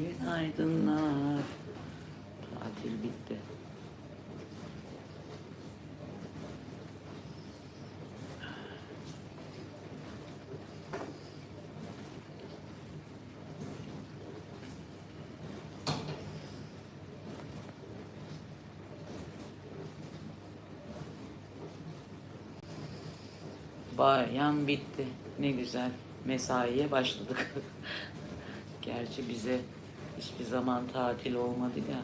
Günaydınlar. Tatil bitti. Bayan bitti. Ne güzel. Mesaiye başladık. Gerçi bize hiçbir zaman tatil olmadı ya.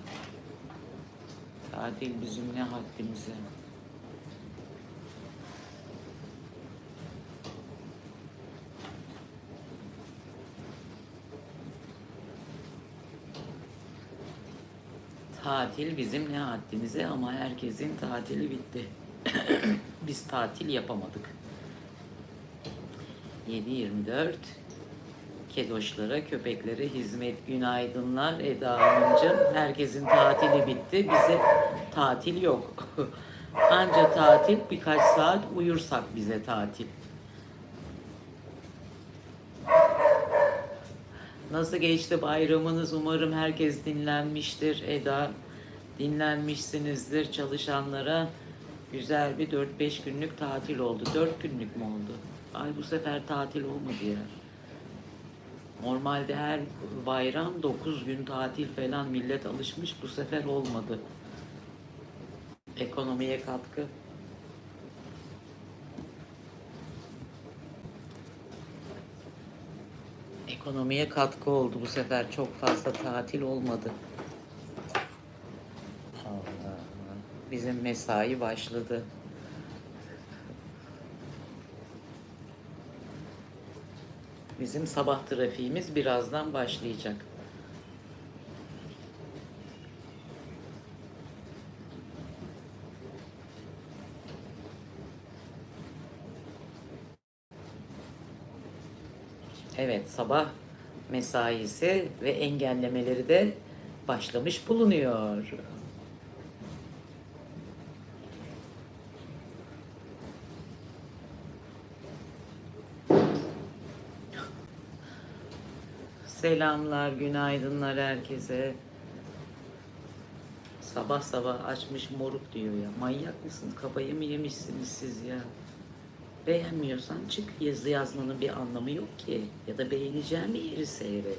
Tatil bizim ne haddimize. Tatil bizim ne haddimize ama herkesin tatili bitti. Biz tatil yapamadık. 7-24 Kedoşlara, köpeklere hizmet günaydınlar Eda Hanımcığım. Herkesin tatili bitti. Bize tatil yok. Anca tatil birkaç saat uyursak bize tatil. Nasıl geçti bayramınız? Umarım herkes dinlenmiştir. Eda dinlenmişsinizdir çalışanlara. Güzel bir 4-5 günlük tatil oldu. 4 günlük mü oldu? Ay bu sefer tatil olmadı ya. Normalde her bayram 9 gün tatil falan millet alışmış. Bu sefer olmadı. Ekonomiye katkı. Ekonomiye katkı oldu bu sefer. Çok fazla tatil olmadı. Bizim mesai başladı. Bizim sabah trafiğimiz birazdan başlayacak. Evet, sabah mesaisi ve engellemeleri de başlamış bulunuyor. Selamlar, günaydınlar herkese. Sabah sabah açmış moruk diyor ya. Manyak mısınız? Kafayı mı yemişsiniz siz ya? Beğenmiyorsan çık yazı yazmanın bir anlamı yok ki. Ya da beğeneceğin bir yeri seyret.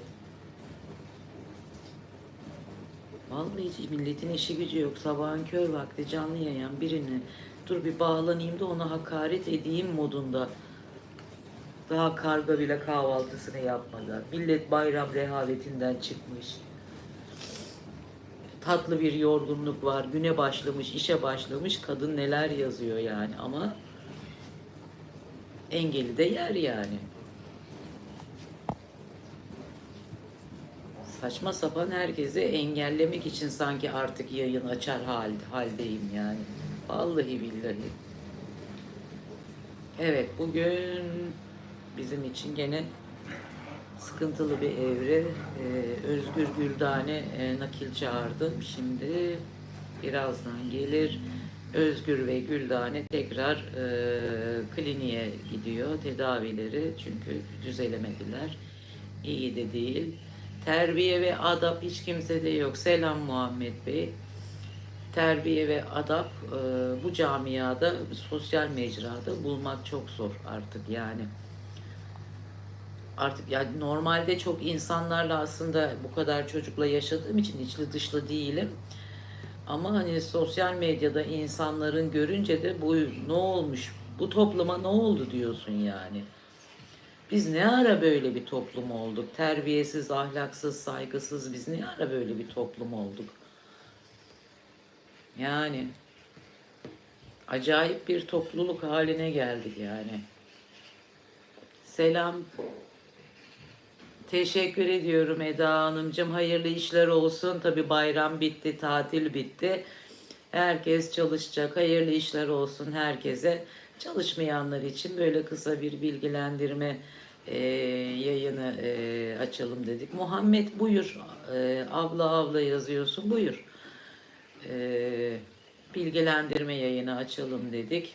Vallahi hiç milletin işi gücü yok. Sabahın kör vakti canlı yayan birini dur bir bağlanayım da ona hakaret edeyim modunda. Daha karga bile kahvaltısını yapmadan. Millet bayram rehavetinden çıkmış. Tatlı bir yorgunluk var. Güne başlamış, işe başlamış. Kadın neler yazıyor yani ama engeli de yer yani. Saçma sapan herkesi engellemek için sanki artık yayın açar hal, haldeyim yani. Vallahi billahi. Evet bugün bizim için gene sıkıntılı bir evre. Ee, Özgür Güldane e, nakil çağırdım. Şimdi birazdan gelir. Özgür ve Güldane tekrar e, kliniğe gidiyor tedavileri çünkü düzelemediler. İyi de değil. Terbiye ve adap hiç kimsede yok. Selam Muhammed Bey. Terbiye ve adap e, bu camiada, sosyal mecrada bulmak çok zor artık yani. Artık yani normalde çok insanlarla aslında bu kadar çocukla yaşadığım için içli dışlı değilim. Ama hani sosyal medyada insanların görünce de bu ne olmuş, bu topluma ne oldu diyorsun yani. Biz ne ara böyle bir toplum olduk? Terbiyesiz, ahlaksız, saygısız biz ne ara böyle bir toplum olduk? Yani acayip bir topluluk haline geldik yani. Selam. Teşekkür ediyorum Eda Hanımcığım. Hayırlı işler olsun. Tabi bayram bitti, tatil bitti. Herkes çalışacak. Hayırlı işler olsun herkese. Çalışmayanlar için böyle kısa bir bilgilendirme e, yayını e, açalım dedik. Muhammed buyur. E, abla abla yazıyorsun. Buyur. E, bilgilendirme yayını açalım dedik.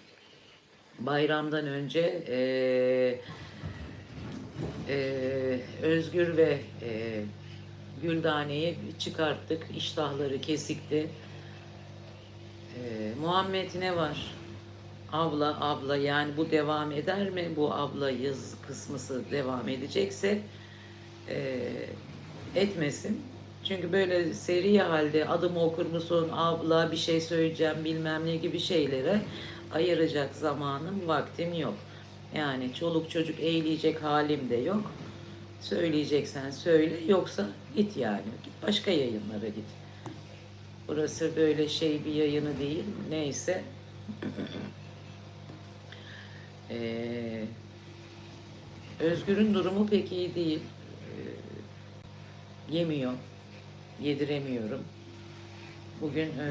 Bayramdan önce eee ee, Özgür ve e, Güldane'yi çıkarttık. İştahları kesikti. Ee, Muhammed ne var? Abla abla yani bu devam eder mi? Bu abla yaz kısmısı devam edecekse e, etmesin. Çünkü böyle seri halde adımı okur musun, abla bir şey söyleyeceğim bilmem ne gibi şeylere ayıracak zamanım, vaktim yok. Yani çoluk çocuk eğleyecek halim de yok. Söyleyeceksen söyle yoksa git yani. Git başka yayınlara git. Burası böyle şey bir yayını değil. Neyse. Ee, Özgür'ün durumu pek iyi değil. Ee, yemiyor. Yediremiyorum. Bugün e,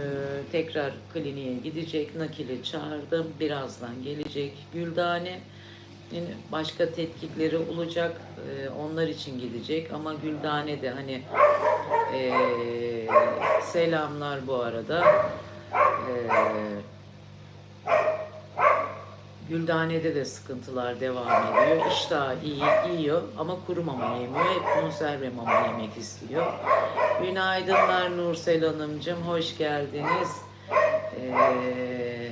tekrar kliniğe gidecek. Nakili çağırdım. Birazdan gelecek. Güldane'nin başka tetkikleri olacak. E, onlar için gidecek. Ama Güldane de hani e, selamlar bu arada. E, Güldane'de de sıkıntılar devam ediyor. İştah iyi yiyor ama kuru mama yemiyor. Hep konserve mama yemek istiyor. Günaydınlar Nursel Hanımcığım. Hoş geldiniz. Ee,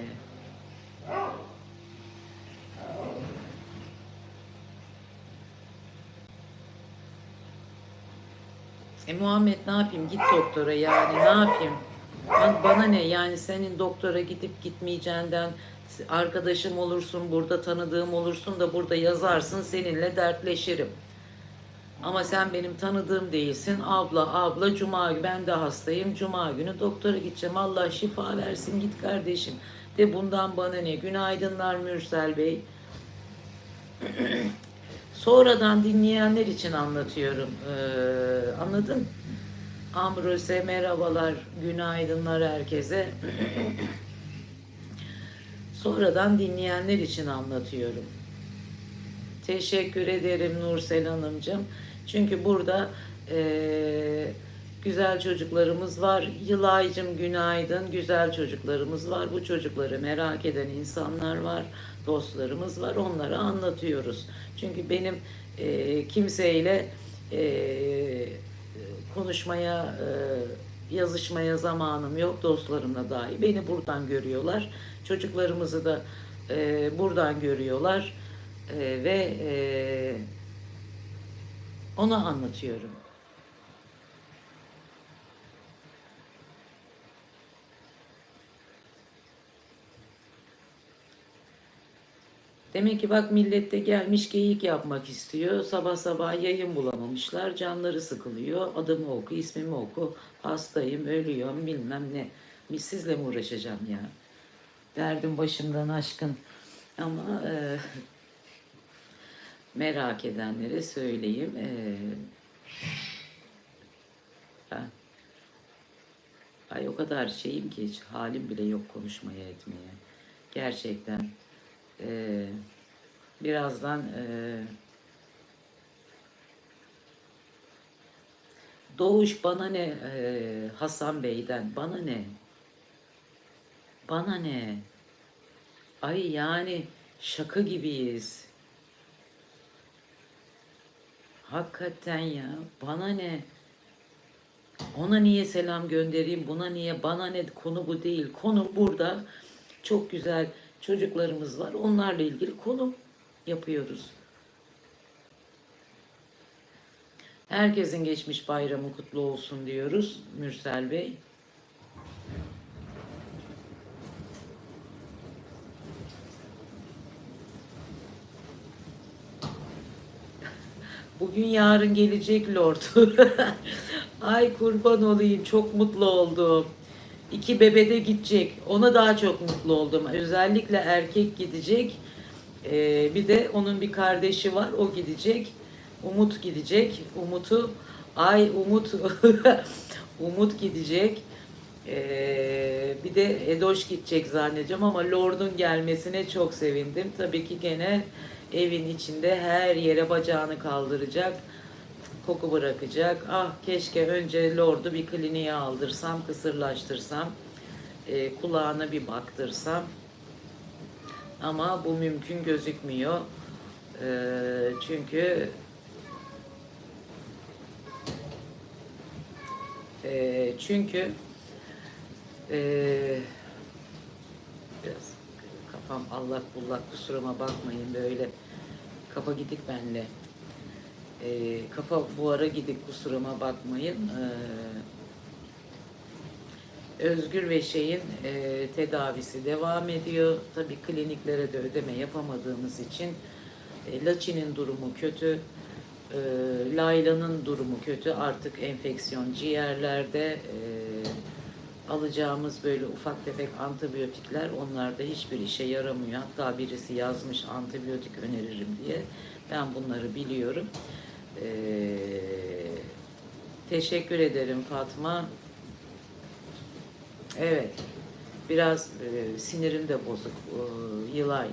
E Muhammed ne yapayım? Git doktora yani ne yapayım? Ban- Bana ne yani senin doktora gidip gitmeyeceğinden arkadaşım olursun, burada tanıdığım olursun da burada yazarsın seninle dertleşirim. Ama sen benim tanıdığım değilsin. Abla, abla cuma günü ben de hastayım. Cuma günü doktora gideceğim. Allah şifa versin git kardeşim. De bundan bana ne? Günaydınlar Mürsel Bey. Sonradan dinleyenler için anlatıyorum. Ee, anladın? Ambrose merhabalar, günaydınlar herkese. Sonradan dinleyenler için anlatıyorum. Teşekkür ederim Nursel Hanımcığım. Çünkü burada eee, güzel çocuklarımız var. Yılaycım günaydın. Güzel çocuklarımız var. Bu çocukları merak eden insanlar var. Dostlarımız var. Onlara anlatıyoruz. Çünkü benim eee, kimseyle eee, konuşmaya, eee, yazışmaya zamanım yok. Dostlarımla dahi. Beni buradan görüyorlar. Çocuklarımızı da eee, buradan görüyorlar. Eee, ve eee onu anlatıyorum. Demek ki bak millette gelmiş geyik yapmak istiyor. Sabah sabah yayın bulamamışlar. Canları sıkılıyor. Adımı oku, ismimi oku. Hastayım, ölüyorum bilmem ne. Sizle mi uğraşacağım ya? Derdim başımdan aşkın. Ama e, merak edenlere söyleyeyim. E, ay o kadar şeyim ki hiç halim bile yok konuşmaya etmeye. Gerçekten. E, birazdan e, Doğuş bana ne e, Hasan Bey'den bana ne? Bana ne? Ay yani şaka gibiyiz. Hakikaten ya bana ne? Ona niye selam göndereyim? Buna niye? Bana ne? Konu bu değil. Konu burada çok güzel çocuklarımız var. Onlarla ilgili konu yapıyoruz. Herkesin geçmiş bayramı kutlu olsun diyoruz Mürsel Bey. Bugün yarın gelecek Lord. Ay kurban olayım çok mutlu oldum. İki bebe de gidecek. Ona daha çok mutlu oldum. Özellikle erkek gidecek. Ee, bir de onun bir kardeşi var. O gidecek. Umut gidecek. Umut'u ay Umut Umut gidecek. Ee, bir de Edoş gidecek zannedeceğim ama Lord'un gelmesine çok sevindim. Tabii ki gene evin içinde her yere bacağını kaldıracak. Koku bırakacak. Ah keşke önce Lord'u bir kliniğe aldırsam, kısırlaştırsam. e, kulağına bir baktırsam. Ama bu mümkün gözükmüyor. Ee, çünkü E, çünkü e, biraz kafam allak bullak kusuruma bakmayın böyle kafa gidik benle. E, kafa bu ara gidik kusuruma bakmayın. E, Özgür ve şeyin e, tedavisi devam ediyor. Tabii kliniklere de ödeme yapamadığımız için e, Laçin'in durumu kötü. E, Layla'nın durumu kötü. Artık enfeksiyon ciğerlerde e, alacağımız böyle ufak tefek antibiyotikler onlarda hiçbir işe yaramıyor. Hatta birisi yazmış antibiyotik öneririm diye. Ben bunları biliyorum. E, teşekkür ederim Fatma. Evet. Biraz e, sinirim de bozuk. E, yılay. E,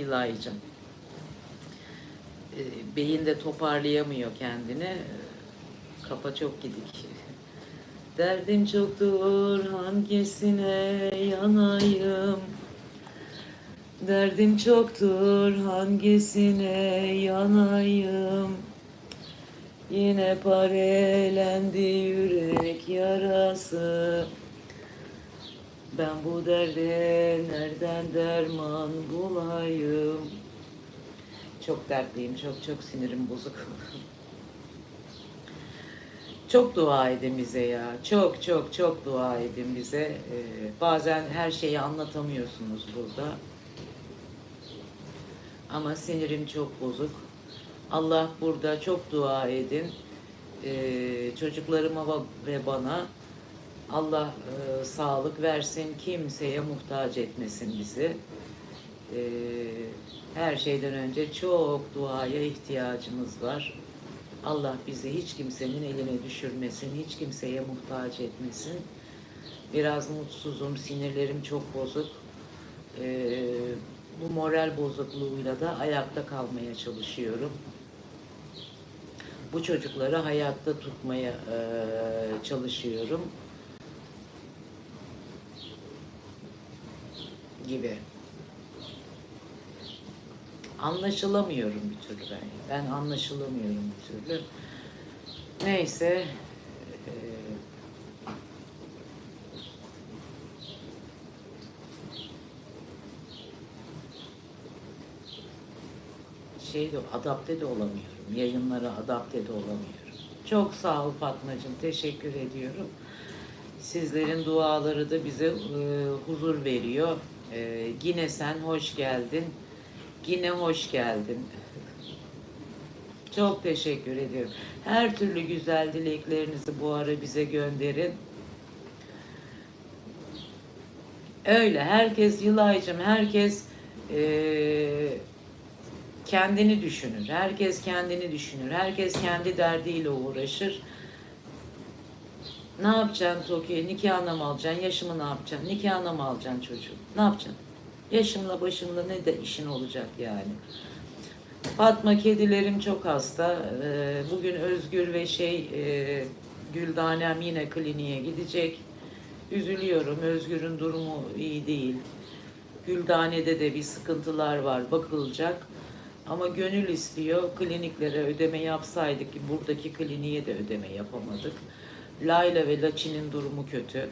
yılaycım. E, beyin de toparlayamıyor kendini. Kafa çok gidik. Derdim çoktur hangisine yanayım Derdim çoktur hangisine yanayım Yine parelendi yürek yarası Ben bu derde nereden derman bulayım Çok dertliyim, çok çok sinirim bozuk. Çok dua edin bize ya. Çok çok çok dua edin bize. Ee, bazen her şeyi anlatamıyorsunuz burada. Ama sinirim çok bozuk. Allah burada çok dua edin. Ee, çocuklarıma ve bana Allah e, sağlık versin. Kimseye muhtaç etmesin bizi. Ee, her şeyden önce çok duaya ihtiyacımız var. Allah bizi hiç kimsenin eline düşürmesin, hiç kimseye muhtaç etmesin. Biraz mutsuzum, sinirlerim çok bozuk. Ee, bu moral bozukluğuyla da ayakta kalmaya çalışıyorum. Bu çocukları hayatta tutmaya e, çalışıyorum. Gibi. Anlaşılamıyorum bir türlü ben. Ben anlaşılamıyorum bir türlü. Neyse. Şey de adapte de olamıyorum. Yayınlara adapte de olamıyorum. Çok sağ ol Fatmacığım. Teşekkür ediyorum. Sizlerin duaları da bize e, huzur veriyor. E, yine sen hoş geldin. Yine hoş geldin. Çok teşekkür ediyorum. Her türlü güzel dileklerinizi bu ara bize gönderin. Öyle herkes Yılaycım, herkes eee, kendini düşünür. Herkes kendini düşünür. Herkes kendi derdiyle uğraşır. Ne yapacaksın Toki'ye? Nikahına mı alacaksın? Yaşımı ne yapacaksın? Nikahına mı alacaksın çocuğu? Ne yapacaksın? Yaşımla başımla ne de işin olacak yani. Fatma kedilerim çok hasta. Ee, Bugün Özgür ve şey e, Güldanem yine kliniğe gidecek. Üzülüyorum. Özgür'ün durumu iyi değil. Güldane'de de bir sıkıntılar var. Bakılacak. Ama gönül istiyor. Kliniklere ödeme yapsaydık ki buradaki kliniğe de ödeme yapamadık. Layla ve Laçin'in durumu kötü.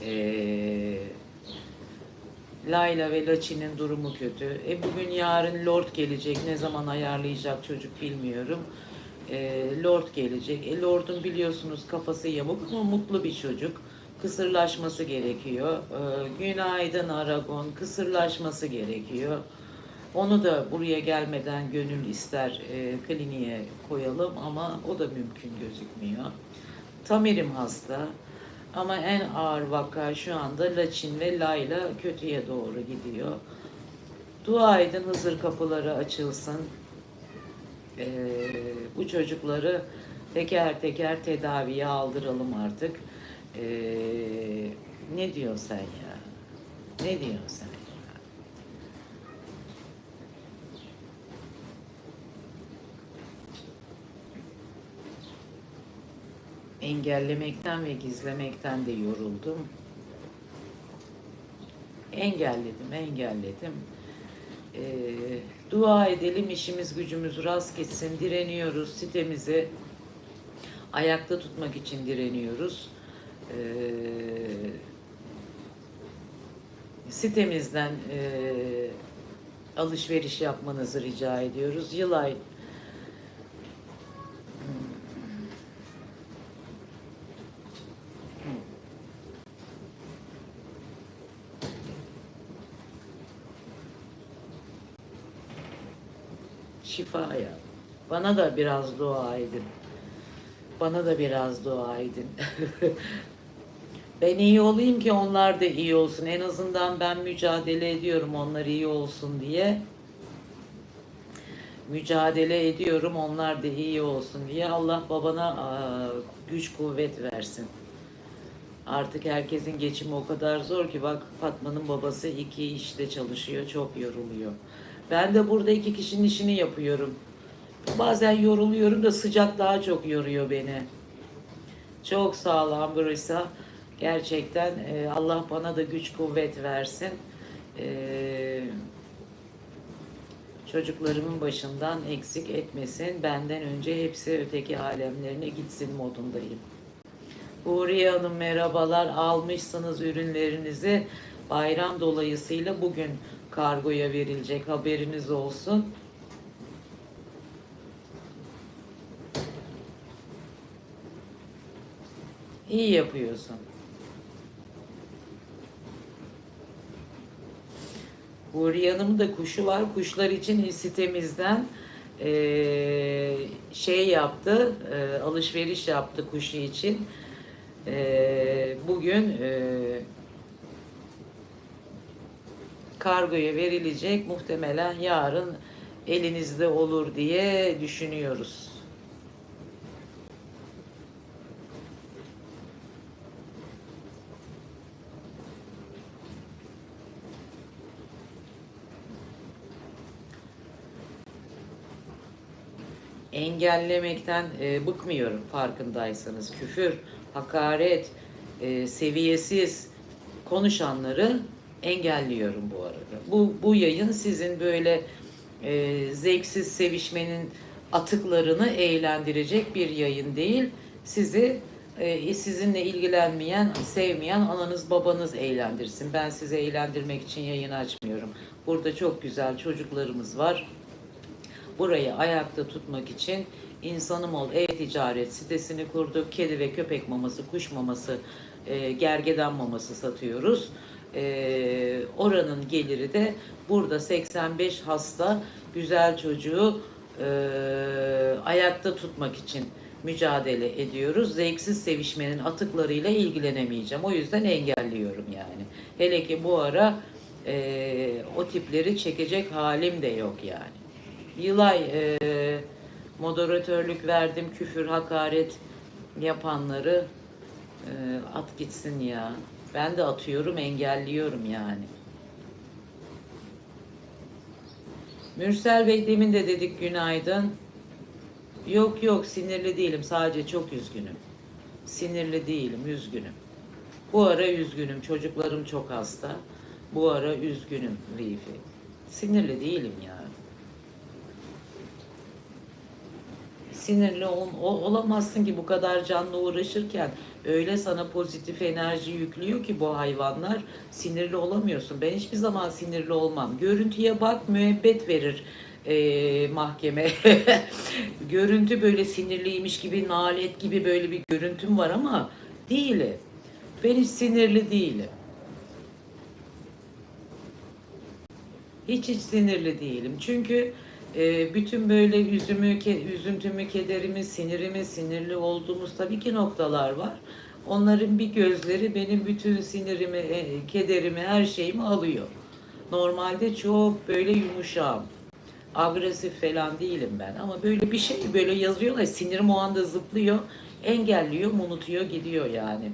Eee Layla ve Laçin'in durumu kötü. E bugün yarın Lord gelecek. Ne zaman ayarlayacak çocuk bilmiyorum. E, Lord gelecek. E Lord'un biliyorsunuz kafası yamuk ama mutlu bir çocuk. Kısırlaşması gerekiyor. E, günaydın Aragon. Kısırlaşması gerekiyor. Onu da buraya gelmeden gönül ister e, kliniğe koyalım ama o da mümkün gözükmüyor. Tamir'im hasta. Ama en ağır vaka şu anda Laçin ve Layla kötüye doğru gidiyor. Dua edin Hızır kapıları açılsın. Ee, bu çocukları teker teker tedaviye aldıralım artık. Ee, ne diyorsun sen ya? Ne diyorsun sen? ya? Engellemekten ve gizlemekten de yoruldum. Engelledim, engelledim. Ee, dua edelim, işimiz gücümüz rast gitsin, direniyoruz sitemizi. ayakta tutmak için direniyoruz. Ee, sitemizden e, alışveriş yapmanızı rica ediyoruz. Yılay şifaya. Bana da biraz dua edin. Bana da biraz dua edin. ben iyi olayım ki onlar da iyi olsun. En azından ben mücadele ediyorum onlar iyi olsun diye. Mücadele ediyorum onlar da iyi olsun diye. Allah babana güç kuvvet versin. Artık herkesin geçimi o kadar zor ki bak Fatma'nın babası iki işte çalışıyor, çok yoruluyor. Ben de burada iki kişinin işini yapıyorum. Bazen yoruluyorum da sıcak daha çok yoruyor beni. Çok sağ ol Ambrisa. Gerçekten e, Allah bana da güç kuvvet versin. E, çocuklarımın başından eksik etmesin. Benden önce hepsi öteki alemlerine gitsin modundayım. Huriye Hanım merhabalar. Almışsınız ürünlerinizi. Bayram dolayısıyla bugün kargoya verilecek. Haberiniz olsun. İyi yapıyorsun. Huriye Hanım'ın da kuşu var. Kuşlar için sitemizden eee, şey yaptı, eee, alışveriş yaptı kuşu için. Eee, bugün eee, kargoya verilecek. Muhtemelen yarın elinizde olur diye düşünüyoruz. engellemekten e, bıkmıyorum farkındaysanız. Küfür, hakaret, e, seviyesiz konuşanları engelliyorum bu arada. Bu, bu yayın sizin böyle e, zevksiz sevişmenin atıklarını eğlendirecek bir yayın değil. Sizi e, sizinle ilgilenmeyen, sevmeyen ananız babanız eğlendirsin. Ben sizi eğlendirmek için yayın açmıyorum. Burada çok güzel çocuklarımız var burayı ayakta tutmak için İnsanım Ol e-ticaret sitesini kurduk. Kedi ve köpek maması, kuş maması, e, gergedan maması satıyoruz. E, oranın geliri de burada 85 hasta güzel çocuğu e, ayakta tutmak için mücadele ediyoruz. Zevksiz sevişmenin atıklarıyla ilgilenemeyeceğim. O yüzden engelliyorum yani. Hele ki bu ara e, o tipleri çekecek halim de yok yani. Yılay e, moderatörlük verdim küfür hakaret yapanları e, at gitsin ya. Ben de atıyorum engelliyorum yani. Mürsel Bey demin de dedik günaydın. Yok yok sinirli değilim sadece çok üzgünüm. Sinirli değilim üzgünüm. Bu ara üzgünüm çocuklarım çok hasta. Bu ara üzgünüm Rifi. Sinirli değilim ya. Sinirli ol, ol- olamazsın ki bu kadar canlı uğraşırken öyle sana pozitif enerji yüklüyor ki bu hayvanlar sinirli olamıyorsun. Ben hiçbir zaman sinirli olmam. Görüntüye bak müebbet verir e, mahkeme. Görüntü böyle sinirliymiş gibi nalet gibi böyle bir görüntüm var ama değilim. Ben hiç sinirli değilim. Hiç hiç sinirli değilim. Çünkü e, bütün böyle üzümü, ke, üzüntümü, kederimi, sinirimi, sinirli olduğumuz tabii ki noktalar var. Onların bir gözleri benim bütün sinirimi, e, kederimi, her şeyimi alıyor. Normalde çok böyle yumuşağım. Agresif falan değilim ben ama böyle bir şey böyle yazıyorlar sinirim o anda zıplıyor, engelliyor, unutuyor, gidiyor yani.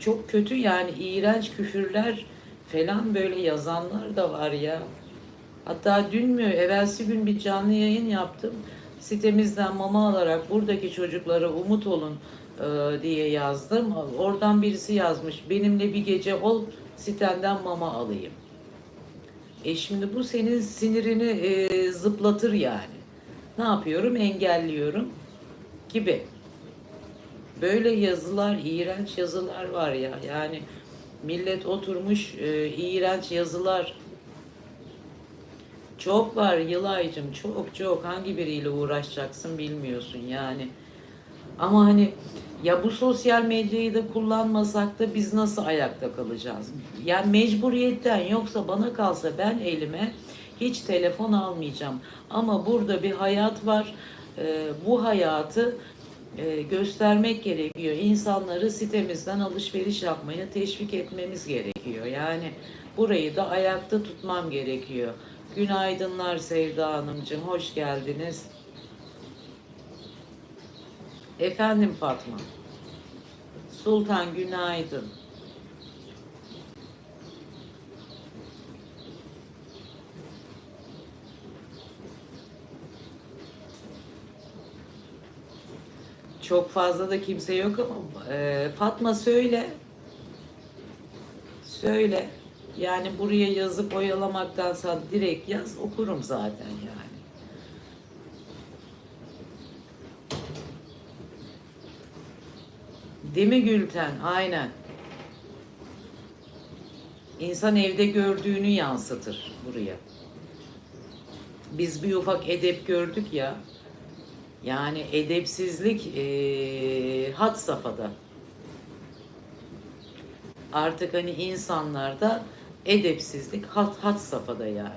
Çok kötü yani iğrenç küfürler falan böyle yazanlar da var ya. Hatta dün mü, evvelsi gün bir canlı yayın yaptım. Sitemizden mama alarak buradaki çocuklara umut olun e, diye yazdım. Oradan birisi yazmış, benimle bir gece ol, sitenden mama alayım. E şimdi bu senin sinirini e, zıplatır yani. ne yapıyorum? Engelliyorum gibi. Böyle yazılar, iğrenç yazılar var ya. Yani millet oturmuş e, iğrenç yazılar çok var Yılaycım çok çok hangi biriyle uğraşacaksın bilmiyorsun yani. Ama hani ya bu sosyal medyayı da kullanmasak da biz nasıl ayakta kalacağız? Yani mecburiyetten yoksa bana kalsa ben elime hiç telefon almayacağım. Ama burada bir hayat var. Ee, bu hayatı e, göstermek gerekiyor. İnsanları sitemizden alışveriş yapmaya teşvik etmemiz gerekiyor. Yani burayı da ayakta tutmam gerekiyor. Günaydınlar Sevda Hanımcığım, hoş geldiniz. Efendim Fatma. Sultan günaydın. Çok fazla da kimse yok ama e, Fatma söyle. Söyle. Yani buraya yazıp oyalamaktansa direkt yaz okurum zaten yani. Değil mi Gülten? Aynen. İnsan evde gördüğünü yansıtır buraya. Biz bir ufak edep gördük ya. Yani edepsizlik eee had safhada. Artık hani insanlarda edepsizlik hat hat safhada yani.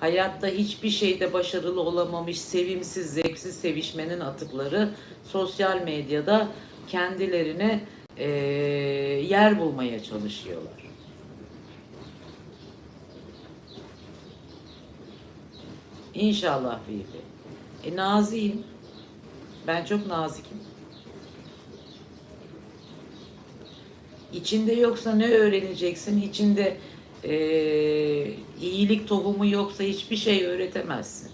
Hayatta hiçbir şeyde başarılı olamamış, sevimsiz, zevksiz sevişmenin atıkları sosyal medyada kendilerine eee, yer bulmaya çalışıyorlar. İnşallah Bibi. E naziyim. Ben çok nazikim. İçinde yoksa ne öğreneceksin? İçinde eee, iyilik tohumu yoksa hiçbir şey öğretemezsin.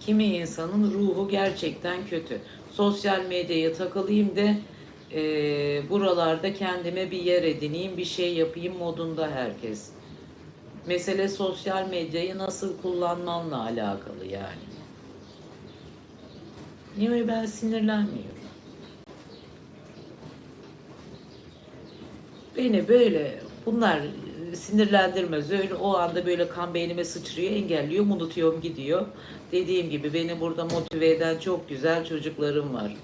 Kimi insanın ruhu gerçekten kötü. Sosyal medyaya takılayım da eee, buralarda kendime bir yer edineyim, bir şey yapayım modunda herkes. Mesele sosyal medyayı nasıl kullanmanla alakalı yani. Niye ben sinirlenmiyorum? Beni böyle bunlar sinirlendirmez. Öyle o anda böyle kan beynime sıçrıyor, engelliyor, unutuyorum gidiyor. Dediğim gibi beni burada motive eden çok güzel çocuklarım var.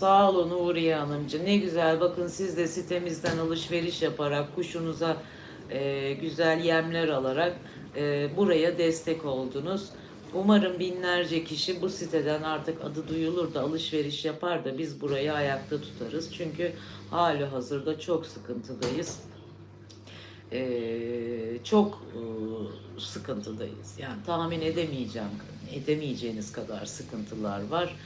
Sağ olun Uğriye Hanımcı. Ne güzel bakın siz de sitemizden alışveriş yaparak kuşunuza e, güzel yemler alarak e, buraya destek oldunuz. Umarım binlerce kişi bu siteden artık adı duyulur da alışveriş yapar da biz burayı ayakta tutarız. Çünkü hali hazırda çok sıkıntıdayız. Ee, çok e, sıkıntıdayız. Yani tahmin edemeyeceğim, edemeyeceğiniz kadar sıkıntılar var.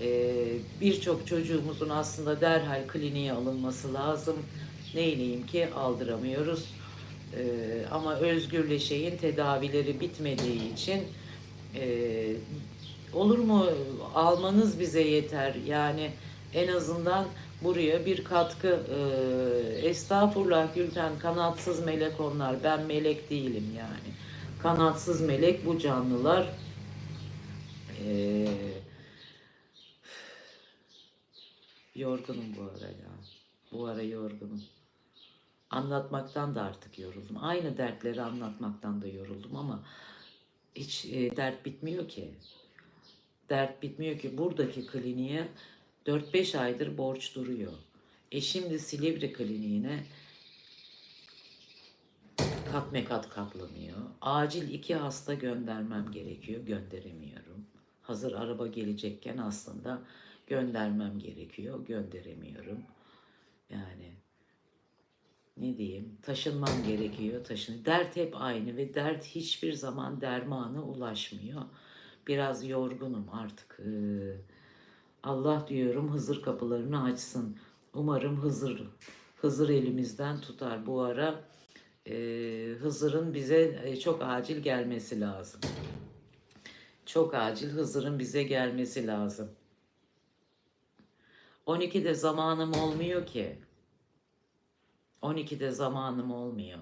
Ee, Birçok çocuğumuzun aslında derhal kliniğe alınması lazım. Neyleyim ki aldıramıyoruz. Ee, ama özgürleşeyin tedavileri bitmediği için e, olur mu almanız bize yeter. Yani en azından buraya bir katkı e, estağfurullah Gülten kanatsız melek onlar ben melek değilim yani kanatsız melek bu canlılar e, yorgunum bu ara ya bu ara yorgunum anlatmaktan da artık yoruldum aynı dertleri anlatmaktan da yoruldum ama hiç e, dert bitmiyor ki dert bitmiyor ki buradaki kliniğe 4-5 aydır borç duruyor. E şimdi Silivri kliniğine kat katlanıyor. Acil iki hasta göndermem gerekiyor. Gönderemiyorum. Hazır araba gelecekken aslında göndermem gerekiyor. Gönderemiyorum. Yani ne diyeyim taşınmam gerekiyor taşın dert hep aynı ve dert hiçbir zaman dermana ulaşmıyor biraz yorgunum artık Ee, Allah diyorum Hızır kapılarını açsın umarım Hızır Hızır elimizden tutar bu ara e, Hızır'ın bize e, çok acil gelmesi lazım Çok acil Hızır'ın bize gelmesi lazım. 12'de zamanım olmuyor ki. 12'de zamanım olmuyor.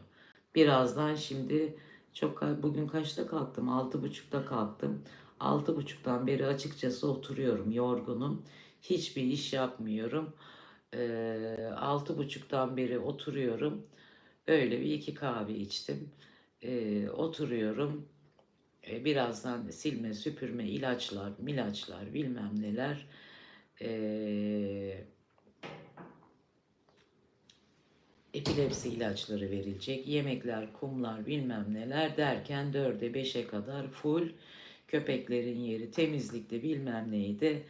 Birazdan şimdi çok bugün kaçta kalktım? 6.30'da kalktım. 6.30'dan beri açıkçası oturuyorum. Yorgunum. Hiçbir iş yapmıyorum. Ee, 6.30'dan beri oturuyorum. Öyle bir iki kahve içtim. Ee, oturuyorum. Ee, birazdan silme, süpürme, ilaçlar, milaçlar, bilmem neler. Ee, epilepsi ilaçları verilecek, yemekler, kumlar bilmem neler derken 4'e 5'e kadar full köpeklerin yeri temizlikte bilmem neydi.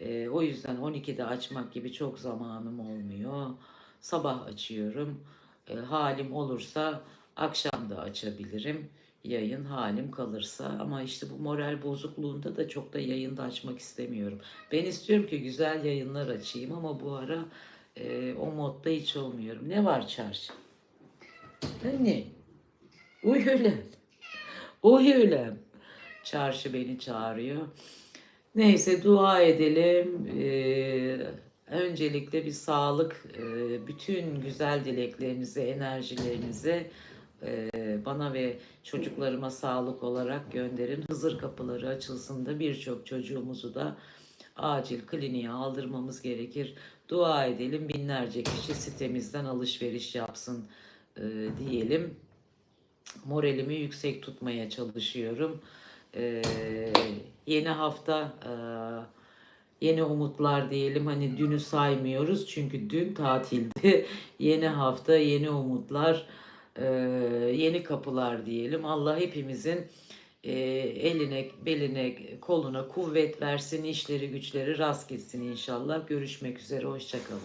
Ee, o yüzden 12'de açmak gibi çok zamanım olmuyor. Sabah açıyorum. Ee, halim olursa akşam da açabilirim. Yayın halim kalırsa ama işte bu moral bozukluğunda da çok da yayında açmak istemiyorum. Ben istiyorum ki güzel yayınlar açayım ama bu ara e, o modda hiç olmuyorum. Ne var çarşı? Ne? Uy öyle. Uy öyle. Çarşı beni çağırıyor. Neyse dua edelim. Ee, öncelikle bir sağlık, e, bütün güzel dileklerinizi, enerjilerinizi e, bana ve çocuklarıma sağlık olarak gönderin. Hızır kapıları açılsın da birçok çocuğumuzu da acil kliniğe aldırmamız gerekir. Dua edelim binlerce kişi sitemizden alışveriş yapsın e, diyelim. Moralimi yüksek tutmaya çalışıyorum. E, yeni hafta e, yeni umutlar diyelim. Hani dünü saymıyoruz çünkü dün tatildi. yeni hafta yeni umutlar, e, yeni kapılar diyelim. Allah hepimizin e, eline, beline, koluna kuvvet versin, işleri güçleri rast gitsin inşallah. Görüşmek üzere, hoşçakalın.